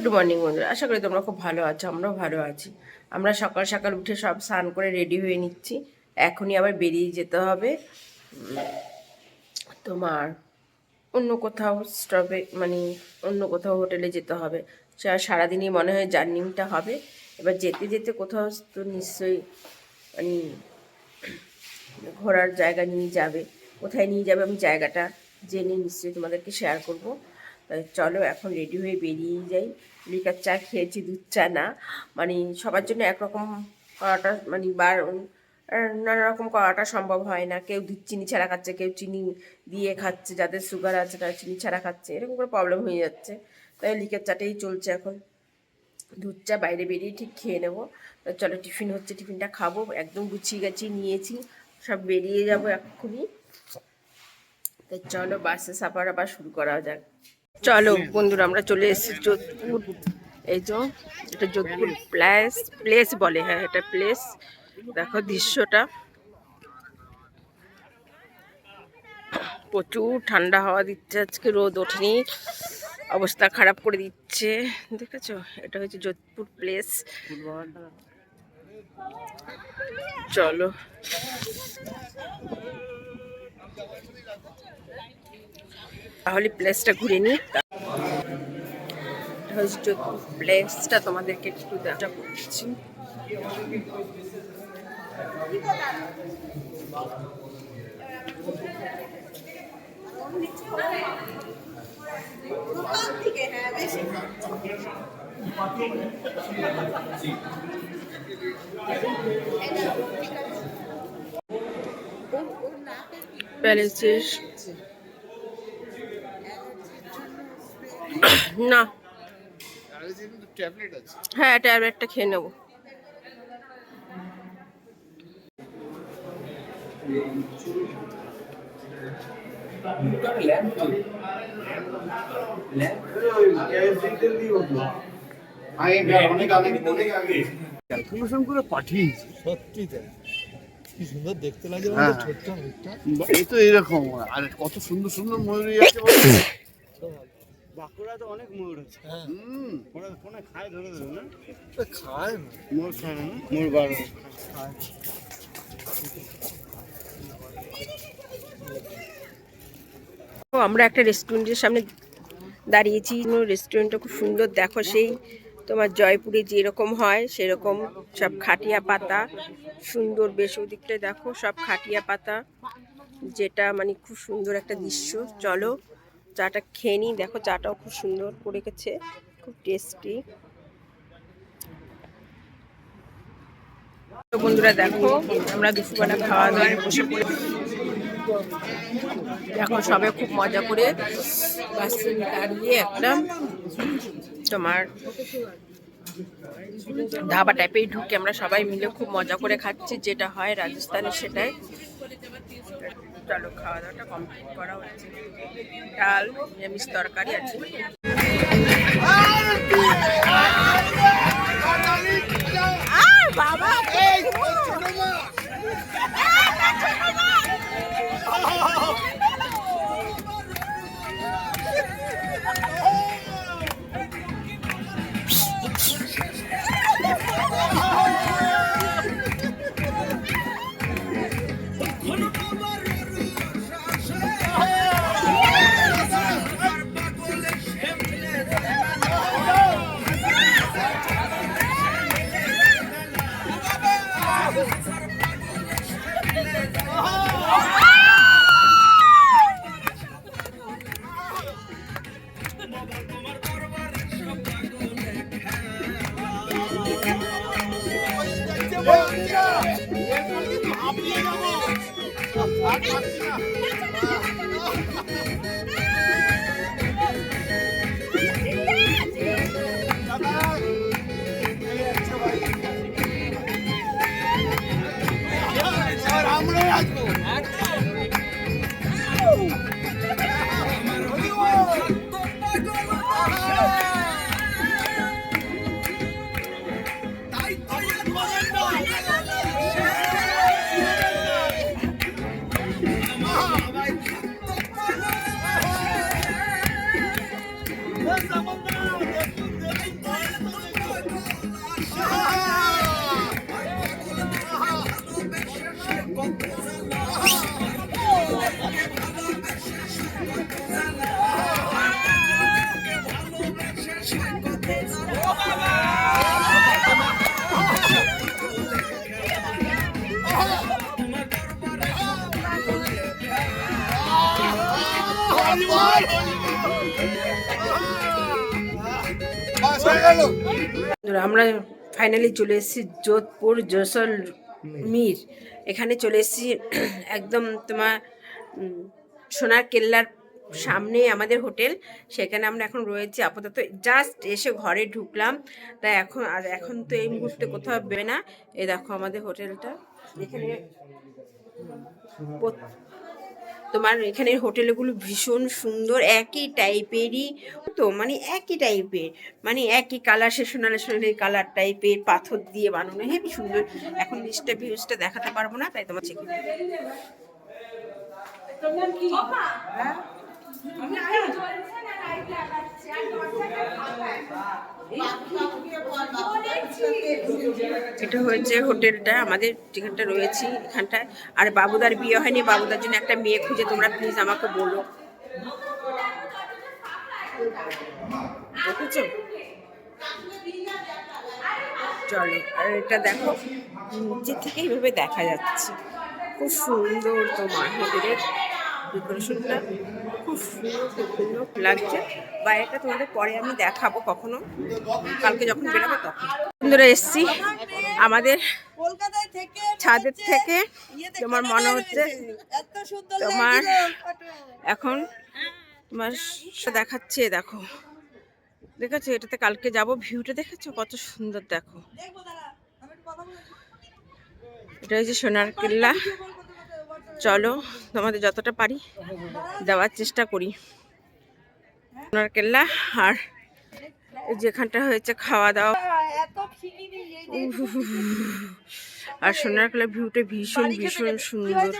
Good morning বন্ধুরা। আশা করি তোমরা খুব ভালো আছো, আমরাও ভালো আছি। আমরা সকাল সকাল উঠে সব স্নান করে রেডি হয়ে নিচ্ছি। এখনই আবার বেরিয়ে যেতে হবে। তোমার অন্য কোথাও স্টপে মানে অন্য কোথাও হোটেলে যেতে হবে। সারাদিনই মনে হয় জার্নিংটা হবে। এবার যেতে যেতে কোথাও তো নিশ্চয়ই মানে ঘোরার জায়গা নিয়ে যাবে। কোথায় নিয়ে যাবে আমি জায়গাটা জেনে নিশ্চয়ই তোমাদেরকে শেয়ার করব। চলো এখন রেডি হয়ে বেরিয়ে যাই। লিকার চা খেয়েছি, দুধ চা না। মানে সবার জন্য একরকম করাটা মানে বার নানা রকম করাটা সম্ভব হয় না। কেউ দুধ চিনি ছাড়া খাচ্ছে, কেউ চিনি দিয়ে খাচ্ছে, যাদের সুগার আছে তারা চিনি ছাড়া খাচ্ছে। এরকম করে প্রবলেম হয়ে যাচ্ছে। তাই লিকার চাটাই চলছে এখন। দুধ চা বাইরে বেরিয়ে ঠিক খেয়ে নেব। চলো টিফিন হচ্ছে, টিফিনটা খাব। একদম গুছিয়ে গেছি নিয়েছি। সব বেরিয়ে যাব এক্ষুনি। তো চলো বাসে সাফার আবার শুরু করা যাক। চলো বন্ধুরা, আমরা চলে এসেছি যোধপুর। এই যে, এটা যোধপুর প্লেস প্লেস বলে হ্যাঁ এটা প্লেস। দেখো দৃশ্যটা। প্রচুর ঠান্ডা হাওয়া দিচ্ছে আজকে, রোদ ওঠেনি। অবস্থা খারাপ করে দিচ্ছে, দেখেছ? এটা হচ্ছে যোধপুর প্লেস। চলো। তাহলে প্লেসটা ঘুরে নিই। প্লেসটা তোমাদেরকে একটু দেখা করছি প্যালেসের না ট্যাবলেট আছে হ্যাঁ ট্যাবলেটটা খেয়ে নেব। অনেক আগে অনেক আগে ক্যালকুলেশন করে পাঠিয়েছি। সত্যি তাই। কি সুন্দর দেখতে লাগে হ্যাঁ। ছোট্ট এই তো এরকম আর কত সুন্দর সুন্দর ময়ূরী আছে বলো? অনেক ময়ূর আছে। হুম। ওরা ফোনে খায় ধরে ধরে না? খায় ময়ূর খায় না ময়ূর বার খায়। আমরা একটা রেস্টুরেন্টের সামনে দাঁড়িয়েছি। রেস্টুরেন্টটা খুব সুন্দর দেখো সেই তোমার জয়পুরে যেরকম হয়, সেরকম সব খাটিয়া পাতা। সুন্দর বেশ ওদিকটায় দেখো, সব খাটিয়া পাতা, যেটা মানে খুব সুন্দর একটা দৃশ্য। চলো, চাটা খেয়ে দেখো, চাটাও খুব সুন্দর করে গেছে, খুব টেস্টি বন্ধুরা দেখো, আমরা দুপুরবেলা খাওয়া দাওয়া বসে পড়েছি এখন সবে খুব মজা করে বাসে দাঁড়িয়ে একটা তোমার ধাবা টাইপেই ঢুকে আমরা সবাই মিলে খুব মজা করে খাচ্ছি, যেটা হয় রাজস্থানে সেটাই। চলো খাওয়া দাওয়াটা কমপ্লিট করা হচ্ছে। ডাল, নিরামিষ তরকারি আছে। あっちだ。আমরা ফাইনালি চলে এসেছি যোধপুর জৈসলমীর এখানে চলে এসেছি একদম তোমার সোনার কেল্লার সামনে আমাদের হোটেল। সেখানে আমরা এখন রয়েছি আপাতত। জাস্ট এসে ঘরে ঢুকলাম। তাই এখন আর এখন তো এই মুহূর্তে কোথাও বেবে না। এই দেখো আমাদের হোটেলটা। এখানে তোমার এখানের হোটেলগুলো ভীষণ সুন্দর একই টাইপেরই তো মানে একই টাইপের মানে একই কালার সে সোনালে সোনালে কালার টাইপের পাথর দিয়ে বানানো। হেবি সুন্দর। এখন লিস্টটা ভিউজটা দেখাতে পারব না তাই তোমার চেক এটা হয়েছে হোটেলটা, আমাদের যেখানটা রয়েছি এখানটায়। আর বাবুদার বিয়ে হয়নি, বাবুদার জন্য একটা মেয়ে খুঁজে তোমরা প্লিজ আমাকে বলো। দেখেছ? চলো, আর এটা দেখো, নিচে থেকে এইভাবে দেখা যাচ্ছে। খুব সুন্দর তোমার হোটেলের ডেকোরেশনটা খুব সুন্দর লাগছে বাইরেটা তোমাদের পরে আমি দেখাবো কখনো। কালকে যখন বেরোবো তখন। সুন্দর এসছি আমাদের ছাদের থেকে। তোমার মনে হচ্ছে তোমার এখন তোমার দেখাচ্ছে, দেখো। দেখেছ? এটাতে কালকে যাব। ভিউটা দেখেছ? কত সুন্দর, দেখো। এটা হচ্ছে সোনার কেল্লা। চলো তোমাদের যতটা পারি দেওয়ার চেষ্টা করি। সোনার কেল্লা আর যেখানটা হয়েছে খাওয়া দাওয়া আর সোনার কেল্লা ভিউটা ভীষণ ভীষণ সুন্দর।